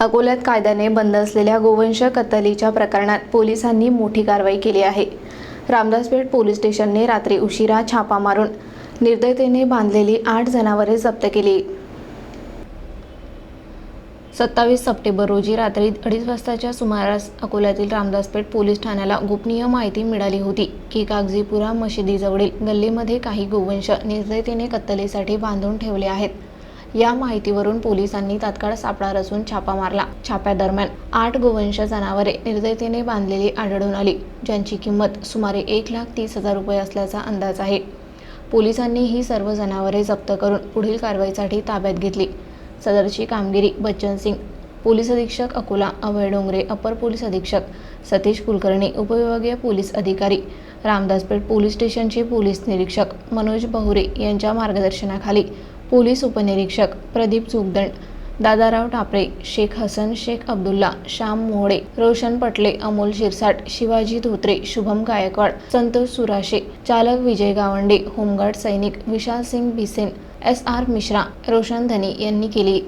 अकोल्यात कायद्याने बंद असलेल्या गोवंश कत्तलीच्या प्रकरणात पोलिसांनी मोठी कारवाई केली आहे. रामदासपेठ पोलीस स्टेशनने रात्री उशिरा छापा मारून निर्दयतेने बांधलेली आठ जनावरे जप्त केली. सत्तावीस सप्टेंबर रोजी रात्री अडीच वाजताच्या सुमारास अकोल्यातील रामदासपेठ पोलीस ठाण्याला गोपनीय माहिती मिळाली होती की कागजीपुरा मशिदीजवळील गल्लीमध्ये काही गोवंश निर्दयतेने कत्तलीसाठी बांधून ठेवले आहेत. या माहितीवरून पोलिसांनी तात्काळ सापळा रचून छापा मारला. छाप्यादरम्यान आठ गोवंश जनावरे निर्दयतेने बांधलेली आढळून आली ज्यांची किंमत सुमारे एक लाख तीस हजार रुपये असल्याचा अंदाज आहे. पोलिसांनी ही सर्व जनावरे जप्त करून पुढील कारवाईसाठी ताब्यात घेतली. सदरची कामगिरी बच्चन सिंग पोलीस अधीक्षक अकोला अभय डोंगरे अपर पोलीस अधीक्षक सतीश कुलकर्णी उपविभागीय पोलीस अधिकारी रामदासपेठ पोलीस स्टेशनचे पोलीस निरीक्षक मनोज बहुरे यांच्या मार्गदर्शनाखाली पोलीस उपनिरीक्षक प्रदीप चुगदंड दादाराव टापरे शेख हसन शेख अब्दुल्ला श्याम मोहळे रोशन पटले अमोल शिरसाट शिवाजी धोत्रे शुभम गायकवाड संतोष सुराशे चालक विजय गावंडे होमगार्ड सैनिक विशाल सिंग भिसेन एस आर मिश्रा रोशन धनी यांनी केली.